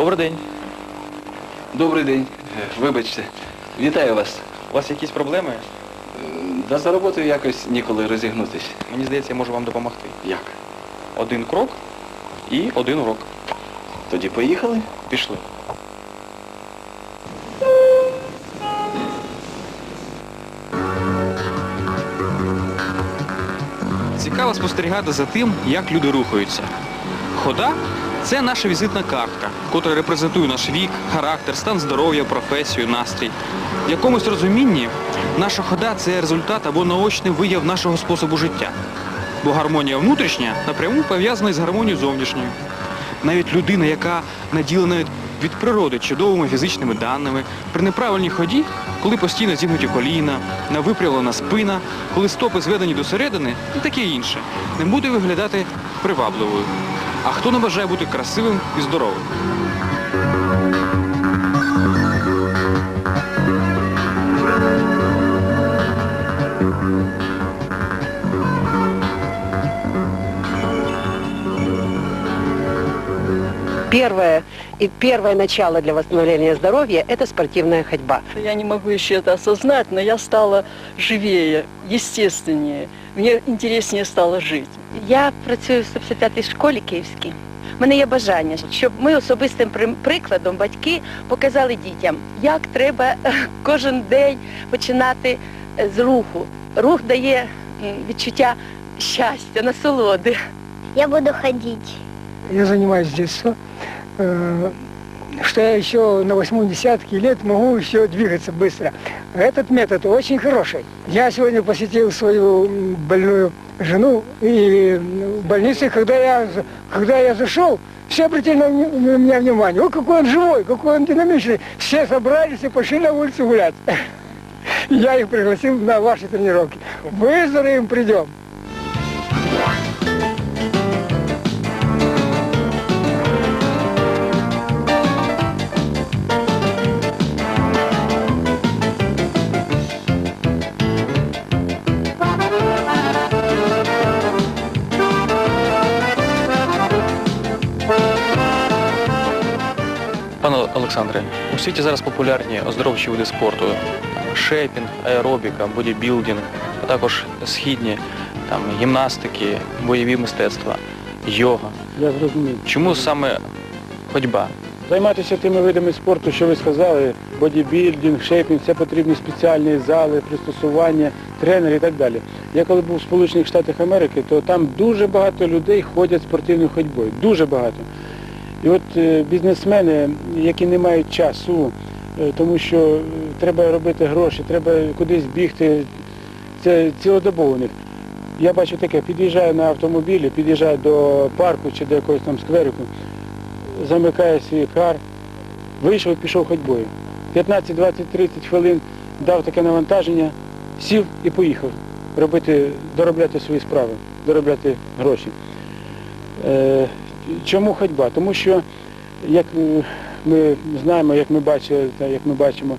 Добрий день. Добрий день. Вибачте. Вітаю вас. У вас якісь проблеми? Е, Да за роботою якось ніколи розігнутись. Мені здається, я можу вам допомогти. Як? Один крок і один урок. Тоді поїхали? Пішли. Цікаво спостерігати за тим, як люди рухаються. Хода це наша візитна картка, котра репрезентує наш вік, характер, стан здоров'я, професію, настрій. В якомусь розумінні наша хода це результат або наочний вияв нашого способу життя. Бо гармонія внутрішня напряму пов'язана із гармонією зовнішньою. Навіть людина, яка наділена від природи чудовими фізичними даними, при неправильній ході, коли постійно зігнуті коліна, навипрялена спина, коли стопи зведені до середини і таке інше, не буде виглядати привабливою. А хто не бажає бути красивим і здоровим? Первое и первое начало для восстановления здоровья – это спортивная ходьба. Я не могу еще это осознать, но я стала живее, естественнее. Мне интереснее стало жить. Я працюю в 155-й школі київській. У мене є бажання, щоб ми особистим при- прикладом батьки показали дітям, як треба е, кожен день починати е, з руху. Рух дає м, відчуття щастя, насолоди. Я буду ходить. Я занимаюсь с детства, э, что я еще на восьмом десятке лет могу еще двигаться быстро. Этот метод очень хороший. Я сегодня посетил свою м, больную жену и в больнице, когда я, когда я зашел, все обратили на меня внимание. О, какой он живой, какой он динамичный. Все собрались и пошли на улицу гулять. Я их пригласил на ваши тренировки. Выздоровеем, придем. Олександре, у світі зараз популярні оздоровчі види спорту: шейпінг, аеробіка, бодібілдинг, а також східні там гімнастики, бойові мистецтва, йога. Я зрозумів. Чому саме ходьба? Займатися тими видами спорту, що ви сказали, бодібілдинг, шейпінг, це потрібні спеціальні зали, пристосування, тренери і так далі. Я коли був в Сполучених Штатах Америки, то там дуже багато людей ходять спортивною ходьбою. Дуже багато. І от е, бізнесмени, які не мають часу, е, тому що е, треба робити гроші, треба кудись бігти, це цілодобово у них. Я бачу таке, під'їжджаю на автомобілі, під'їжджаю до парку чи до якогось там скверику, замикає свій кар, вийшов і пішов ходьбою. 15, 20, 30 хвилин дав таке навантаження, сів і поїхав робити, доробляти свої справи, доробляти гроші. Чому ходьба? Тому що, як е, ми знаємо, як ми бачили, як ми бачимо,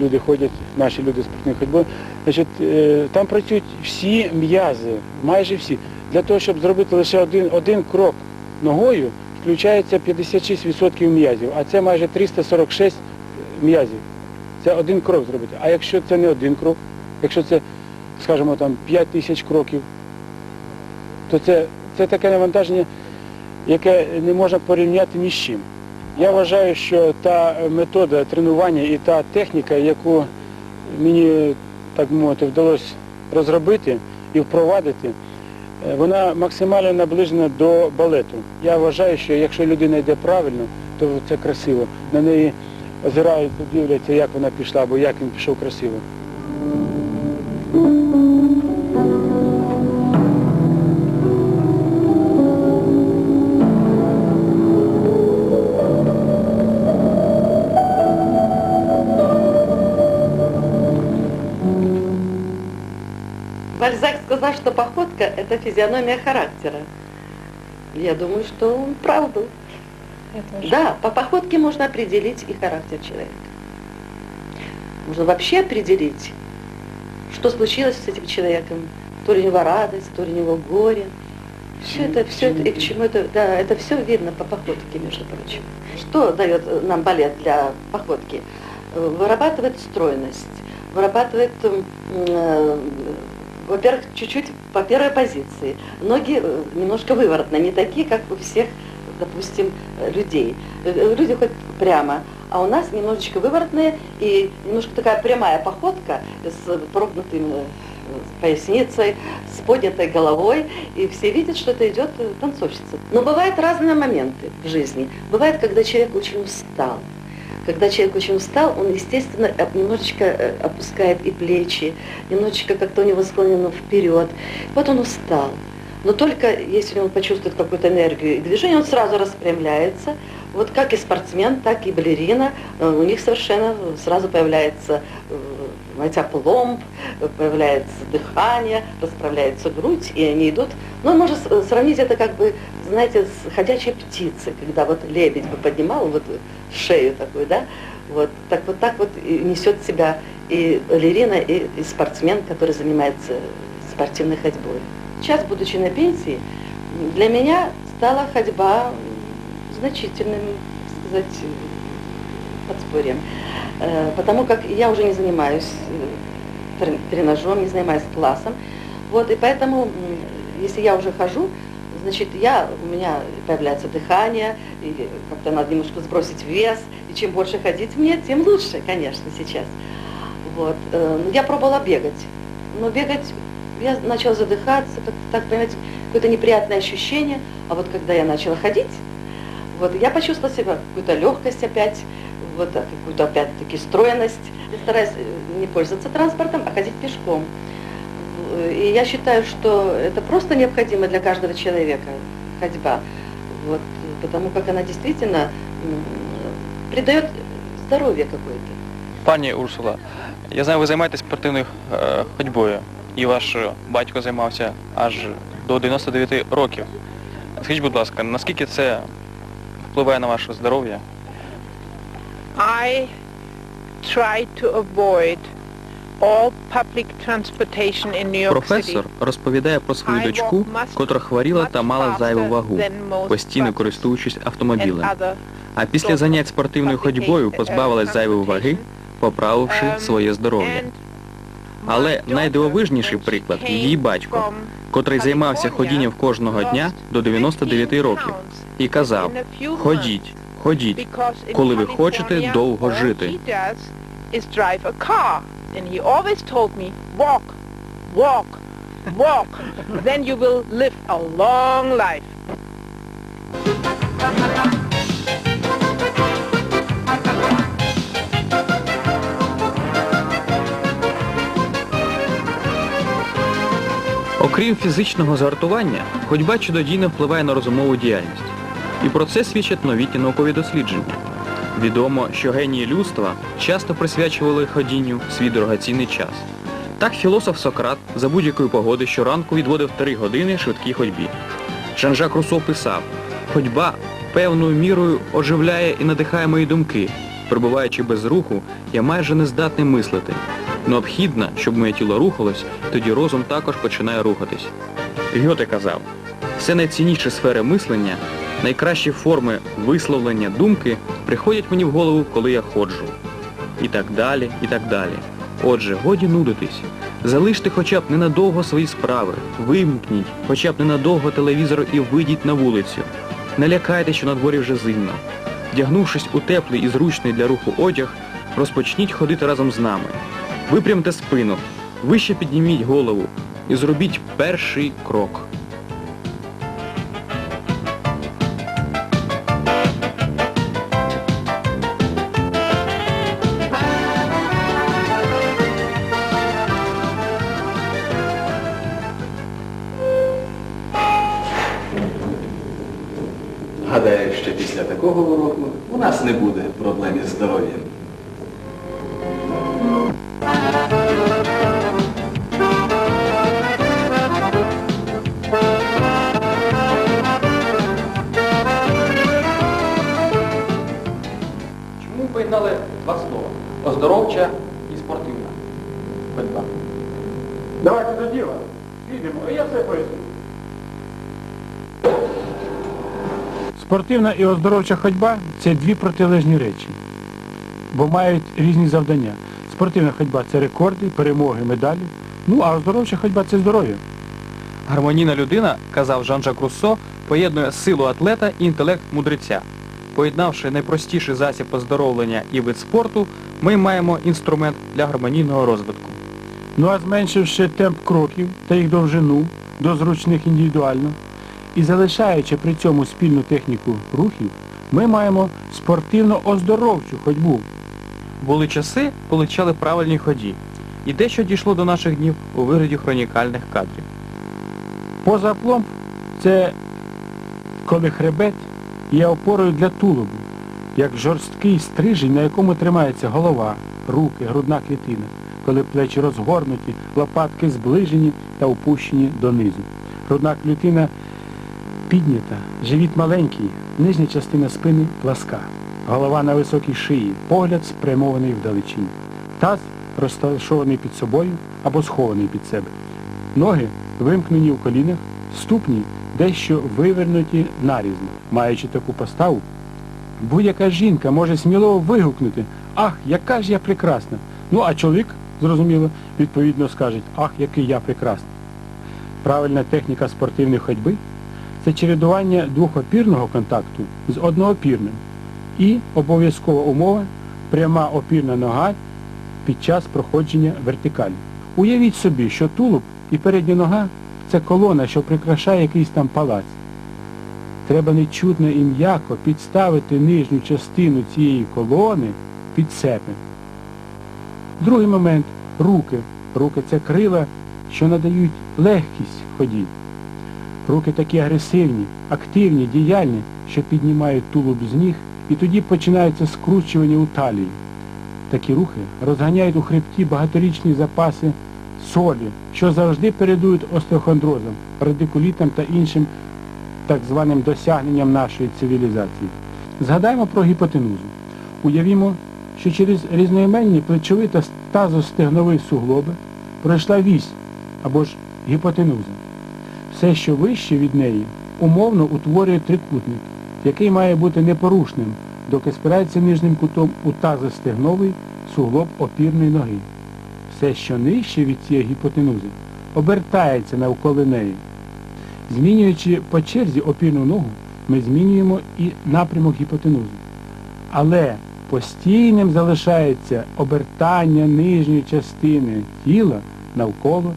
люди ходять, наші люди спортивною ходьбою, значить, е, там працюють всі м'язи, майже всі. Для того, щоб зробити лише один, один крок ногою, включається 56% м'язів, а це майже 346 м'язів. Це один крок зробити. А якщо це не один крок, якщо це, скажімо, там 5 тисяч кроків, то це, це таке навантаження, яке не можна порівняти ні з чим. Я вважаю, що та метода тренування і та техніка, яку мені, так мовити, вдалося розробити і впровадити, е, вона максимально наближена до балету. Я вважаю, що якщо людина йде правильно, то це красиво. На неї озирають, дивляться, як вона пішла, або як він пішов красиво. Сказал, что походка – это физиономия характера. Я думаю, что он прав был. Да, по походке можно определить и характер человека. Можно вообще определить, что случилось с этим человеком. То ли у него радость, то ли у него горе. Все это, все это, и к чему это, да, это все видно по походке, между прочим. Что дает э, нам балет для походки? Вырабатывает стройность, вырабатывает, э, во-первых, чуть-чуть по первой позиции. Ноги э, немножко выворотные, не такие, как у всех, допустим, э, людей. Э, Люди ходят прямо, а у нас немножечко выворотные и немножко такая прямая походка с прогнутым поясницей, с поднятой головой, и все видят, что это идет танцовщица. Но бывают разные моменты в жизни. Бывает, когда человек очень устал. Когда человек очень устал, он, естественно, немножечко э, опускает и плечи, немножечко как-то у него склонено вперед. Вот он устал. Но только если он почувствует какую-то энергию и движение, он сразу распрямляется. Вот как и спортсмен, так и балерина, э, у них совершенно сразу появляется э, знаете, пломб, появляется дыхание, расправляется грудь, и они идут. Ну, можно сравнить это как бы, знаете, с ходячей птицей, когда вот лебедь бы поднимал вот шею такую, да, вот так вот так вот несет себя и балерина, и, и спортсмен, который занимается спортивной ходьбой. Сейчас, будучи на пенсии, для меня стала ходьба значительным, так сказать, подспорьем. Э, Потому как я уже не занимаюсь э, трен- тренажером, не занимаюсь классом. Вот, и поэтому, если я уже хожу, значит, я, у меня появляется дыхание, и как-то надо немножко сбросить вес, и чем больше ходить мне, тем лучше, конечно, сейчас. Вот. э, Я пробовала бегать, но бегать я начала задыхаться, так, так понимаете, какое-то неприятное ощущение. А вот когда я начала ходить, вот я почувствовала себя какую-то легкость опять, вот так, какую-то опять-таки стройность. Я стараюсь э, не пользоваться транспортом, а ходить пешком. Э, И я считаю, что это просто необходимо для каждого человека ходьба, вот, потому как она действительно м, придает здоровье какое-то. Пані Урсула, я знаю, ви займаєтесь спортивною е, ходьбою, і ваш батько займався аж до 99 років. Скажіть, будь ласка, наскільки це впливає на ваше здоров'я? I try to avoid Професор розповідає про свою дочку, котра хворіла та мала зайву вагу, постійно користуючись автомобілем. А після занять спортивною ходьбою позбавилась зайвої ваги, поправивши своє здоров'я. Але найдивовижніший приклад її батько, котрий займався ходінням кожного дня до 99 років і казав, ходіть, ходіть, коли ви хочете довго жити. And he always told me, walk, walk, walk. then you will live a long life. Окрім фізичного згартування, ходьба чудодійно впливає на розумову діяльність. І про це свідчать новітні наукові дослідження. Відомо, що генії людства часто присвячували ходінню свій дорогоцінний час. Так філософ Сократ за будь-якої погоди щоранку відводив 3 години швидкій ходьбі. Жан-Жак Руссо писав, ходьба певною мірою оживляє і надихає мої думки. Перебуваючи без руху, я майже не здатний мислити. Необхідно, щоб моє тіло рухалось, тоді розум також починає рухатись. Гьоте казав, все найцінніші сфери мислення, найкращі форми висловлення думки приходять мені в голову, коли я ходжу. І так далі, і так далі. Отже, годі нудитись. Залиште хоча б ненадовго свої справи, вимкніть хоча б ненадовго телевізор і вийдіть на вулицю. Не лякайте, що на дворі вже зимно. Вдягнувшись у теплий і зручний для руху одяг, розпочніть ходити разом з нами. Випрямте спину, вище підніміть голову і зробіть перший крок. Гадаю, що після такого уроку у нас не буде проблем із здоров'ям. Чому поєднали два слова? Оздоровча і спортивна. Ходьба. Давайте до діла. Підемо, а я все поясню. Спортивна і оздоровча ходьба це дві протилежні речі, бо мають різні завдання. Спортивна ходьба це рекорди, перемоги, медалі. Ну а оздоровча ходьба це здоров'я. Гармонійна людина, казав Жан-Жак Руссо, поєднує силу атлета і інтелект мудреця. Поєднавши найпростіший засіб оздоровлення і вид спорту, ми маємо інструмент для гармонійного розвитку. Ну а зменшивши темп кроків та їх довжину до зручних індивідуально і залишаючи при цьому спільну техніку рухів, ми маємо спортивно-оздоровчу ходьбу. Були часи, коли вчали правильній ході, і дещо дійшло до наших днів у вигляді хронікальних кадрів. Позапломб це коли хребет є опорою для тулубу, як жорсткий стрижень, на якому тримається голова, руки, грудна клітина, коли плечі розгорнуті, лопатки зближені та опущені донизу. Грудна клітина піднята, живіт маленький, нижня частина спини пласка, голова на високій шиї, погляд спрямований вдалечінь. Таз розташований під собою або схований під себе. Ноги вимкнені у колінах, ступні дещо вивернуті нарізно. Маючи таку поставу, будь-яка жінка може сміливо вигукнути «Ах, яка ж я прекрасна!» Ну, а чоловік, зрозуміло, відповідно скаже «Ах, який я прекрасний!» Правильна техніка спортивної ходьби – це чередування двохопірного контакту з одноопірним і обов'язкова умова – пряма опірна нога під час проходження вертикалі. Уявіть собі, що тулуб і передня нога – це колона, що прикрашає якийсь там палац. Треба нечутно і м'яко підставити нижню частину цієї колони під себе. Другий момент – руки. Руки – це крила, що надають легкість в ході. Руки такі агресивні, активні, діяльні, що піднімають тулуб з ніг, і тоді починається скручування у талії. Такі рухи розганяють у хребті багаторічні запаси солі, що завжди передують остеохондрозам, радикулітам та іншим так званим досягненням нашої цивілізації. Згадаємо про гіпотенузу. Уявімо, що через різноіменні плечові та тазостегнові суглоби пройшла вісь або ж гіпотенуза. Все, що вище від неї, умовно утворює трикутник, який має бути непорушним, доки спирається нижнім кутом у тазостегновий суглоб опірної ноги. Все, що нижче від цієї гіпотенузи, обертається навколо неї. Змінюючи по черзі опірну ногу, ми змінюємо і напрямок гіпотенузи. Але постійним залишається обертання нижньої частини тіла навколо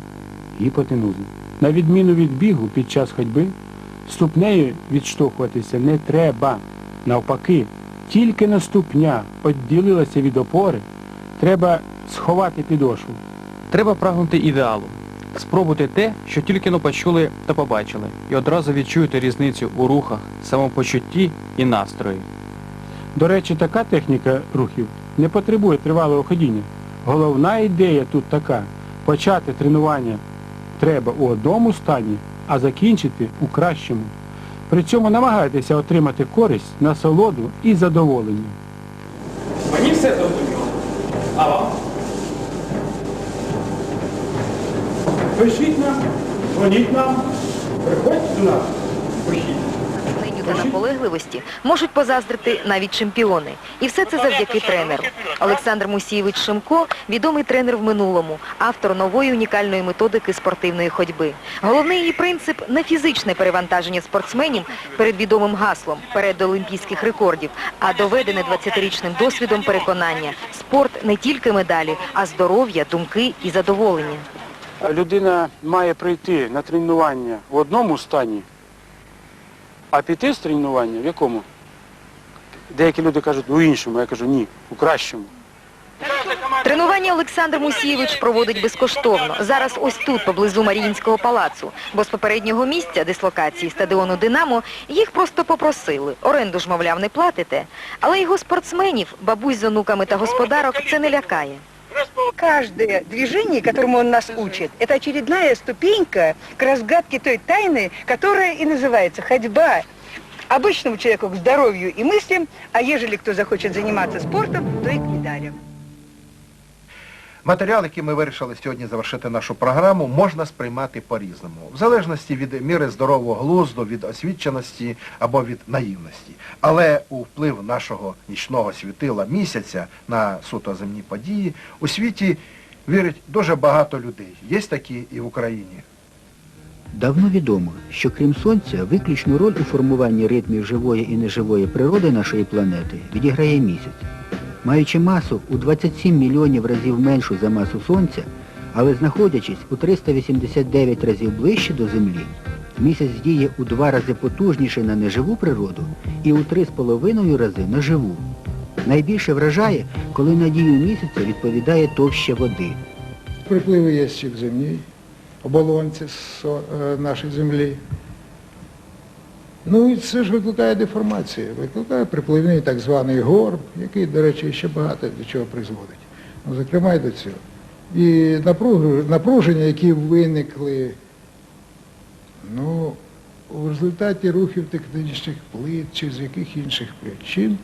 гіпотенузи. На відміну від бігу під час ходьби, ступнею відштовхуватися не треба. Навпаки, тільки на ступня відділилася від опори, треба сховати підошву. Треба прагнути ідеалу. Спробуйте те, що тільки но почули та побачили, і одразу відчуєте різницю у рухах, самопочутті і настрої. До речі, така техніка рухів не потребує тривалого ходіння. Головна ідея тут така – почати тренування треба у одному стані, а закінчити у кращому. При цьому намагайтеся отримати користь, насолоду і задоволення. Мені все зрозуміло. А вам? Пишіть нам, дзвоніть нам, приходьте до нас. Пишіть. Та наполегливості можуть позаздрити навіть чемпіони. І все це завдяки тренеру. Олександр Мусійович Шимко – відомий тренер в минулому, автор нової унікальної методики спортивної ходьби. Головний її принцип – не фізичне перевантаження спортсменів перед відомим гаслом, перед олімпійських рекордів, а доведене 20-річним досвідом переконання – спорт не тільки медалі, а здоров'я, думки і задоволення. Людина має прийти на тренування в одному стані, а піти з тренування в якому? Деякі люди кажуть, у іншому, я кажу, ні, у кращому. Тренування Олександр Мусійович проводить безкоштовно. Зараз ось тут, поблизу Маріїнського палацу. Бо з попереднього місця дислокації стадіону «Динамо» їх просто попросили. Оренду ж, мовляв, не платите. Але його спортсменів, бабусь з онуками та господарок, це не лякає. Каждое движение, которому он нас учит, это очередная ступенька к разгадке той тайны, которая и называется ходьба. Обычному человеку к здоровью и мыслям, а ежели кто захочет заниматься спортом, то и к медалям. Матеріал, який ми вирішили сьогодні завершити нашу програму, можна сприймати по-різному, в залежності від міри здорового глузду, від освіченості або від наївності. Але у вплив нашого нічного світила місяця на суто земні події у світі вірить дуже багато людей. Є такі і в Україні. Давно відомо, що крім Сонця, виключну роль у формуванні ритмів живої і неживої природи нашої планети відіграє місяць. Маючи масу у 27 мільйонів разів меншу за масу Сонця, але знаходячись у 389 разів ближче до Землі, місяць діє у два рази потужніше на неживу природу і у 3,5 рази на живу. Найбільше вражає, коли на дію місяця відповідає товща води. Припливи в земній оболонці е, нашої землі. Ну і це ж викликає деформацію, викликає припливний так званий горб, який, до речі, ще багато до чого призводить. Ну, зокрема і до цього. І напруження, які виникли ну, у результаті рухів тектонічних плит чи з яких інших причин,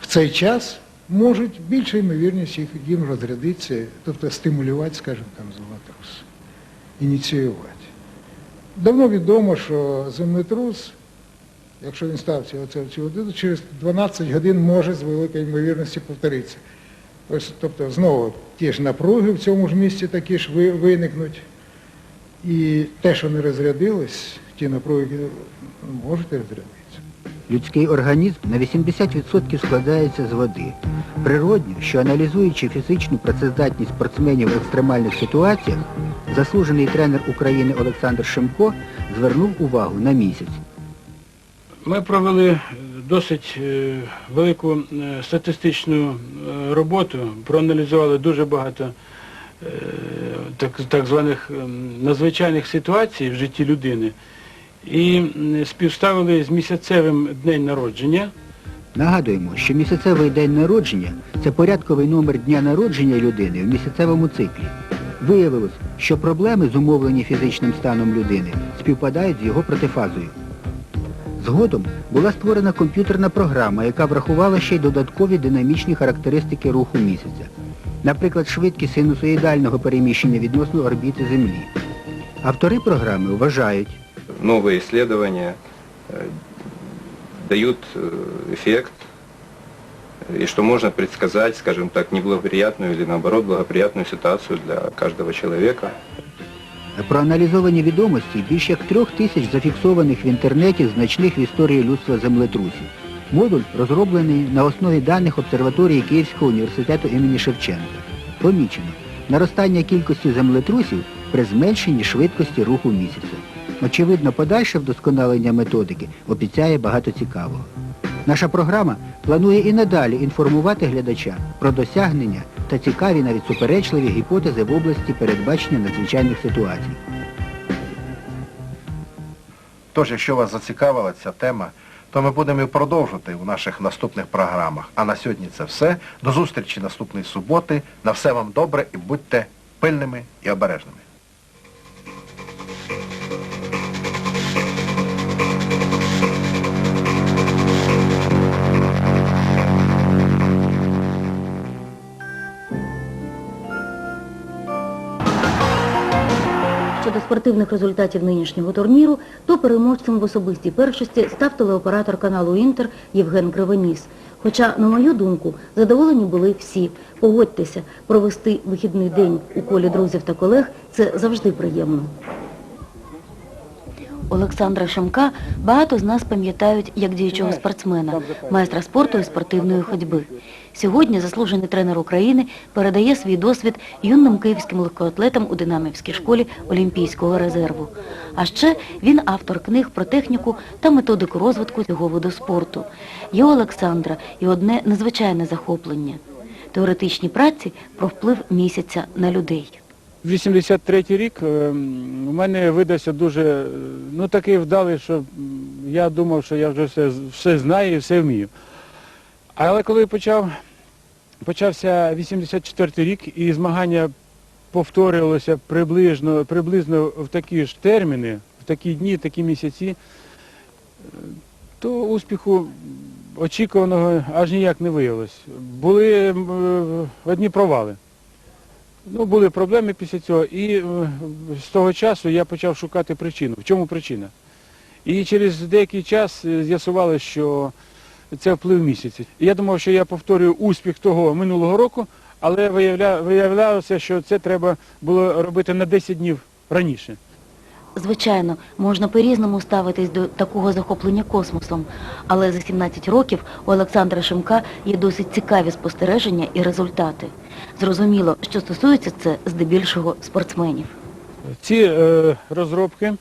в цей час можуть більша ймовірність їх, їм розрядитися, тобто стимулювати, скажімо, там, землетрус, ініціювати. Давно відомо, що землетрус, якщо він стався оце в цю годину, через 12 годин може з великою ймовірністю повторитися. Тобто знову ті ж напруги в цьому ж місці такі ж ви- виникнуть. І те, що не розрядилось, ті напруги можуть розрядитися. Людський організм на 80% складається з води. Природньо, що аналізуючи фізичну працездатність спортсменів в екстремальних ситуаціях, заслужений тренер України Олександр Шимко звернув увагу на місяць. Ми провели е, досить е, велику е, статистичну роботу, проаналізували дуже багато так, так званих ем, надзвичайних ситуацій в житті людини і співставили з місяцевим днем народження. Нагадуємо, що місяцевий день народження це порядковий номер дня народження людини в місяцевому циклі. Виявилось, що проблеми, зумовлені фізичним станом людини, співпадають з його протифазою. Згодом була створена комп'ютерна програма, яка врахувала ще й додаткові динамічні характеристики руху місяця. Наприклад, швидкість синусоїдального переміщення відносно орбіти Землі. Автори програми вважають, новые исследования э, дают э, эффект, и что можно предсказать, скажем так, неблагоприятную или наоборот благоприятную ситуацию для каждого человека. Проаналізовані відомості більш як трьох тисяч зафіксованих в інтернеті значних в історії людства землетрусів. Модуль розроблений на основі даних обсерваторії Київського університету імені Шевченка. Помічено наростання кількості землетрусів при зменшенні швидкості руху місяця. Очевидно, подальше вдосконалення методики обіцяє багато цікавого. Наша програма планує і надалі інформувати глядача про досягнення та цікаві навіть суперечливі гіпотези в області передбачення надзвичайних ситуацій. Тож, якщо вас зацікавила ця тема, то ми будемо і продовжувати у наших наступних програмах. А на сьогодні це все. До зустрічі наступної суботи. На все вам добре і будьте пильними і обережними. Спортивних результатів нинішнього турніру, то переможцем в особистій першості став телеоператор каналу Інтер Євген Кривоніс. Хоча, на мою думку, задоволені були всі. Погодьтеся, провести вихідний день у колі друзів та колег – це завжди приємно. Олександра Шемка багато з нас пам'ятають як діючого спортсмена, майстра спорту і спортивної ходьби. Сьогодні заслужений тренер України передає свій досвід юним київським легкоатлетам у Динамівській школі Олімпійського резерву. А ще він автор книг про техніку та методику розвитку цього виду спорту. Є у Олександра і одне незвичайне захоплення – теоретичні праці про вплив місяця на людей. 83-й рік е, у мене видався дуже, е, ну такий вдалий, що я думав, що я вже все, все знаю і все вмію. Але коли почав, почався 84-й рік і змагання повторювалося приблизно, приблизно в такі ж терміни, в такі дні, в такі місяці, е, то успіху очікуваного аж ніяк не виявилось. Були одні провали. Ну, були проблеми після цього, і е, з того часу я почав шукати причину. В чому причина? І через деякий час е, з'ясувалося, що це вплив місяці. Я думав, що я повторюю успіх того минулого року, але виявля... виявлялося, що це треба було робити на 10 днів раніше. Звичайно, можна по-різному ставитись до такого захоплення космосом, але за 17 років у Олександра Шимка є досить цікаві спостереження і результати. Зрозуміло, що стосується це здебільшого спортсменів. Ці е, розробки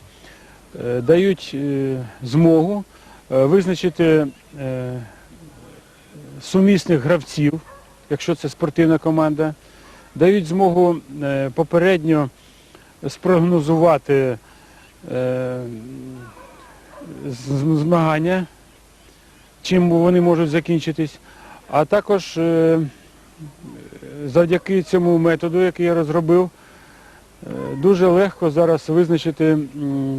е, дають е, змогу е, визначити е, сумісних гравців, якщо це спортивна команда, дають змогу е, попередньо спрогнозувати змагання, чим вони можуть закінчитись, а також е, завдяки цьому методу, який я розробив, Е, Дуже легко зараз визначити,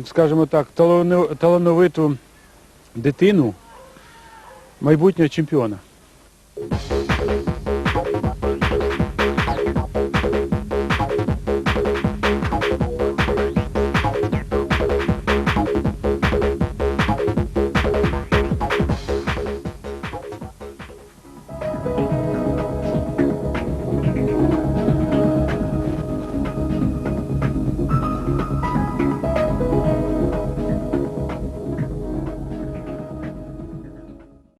скажімо так, талановиту дитину майбутнього чемпіона.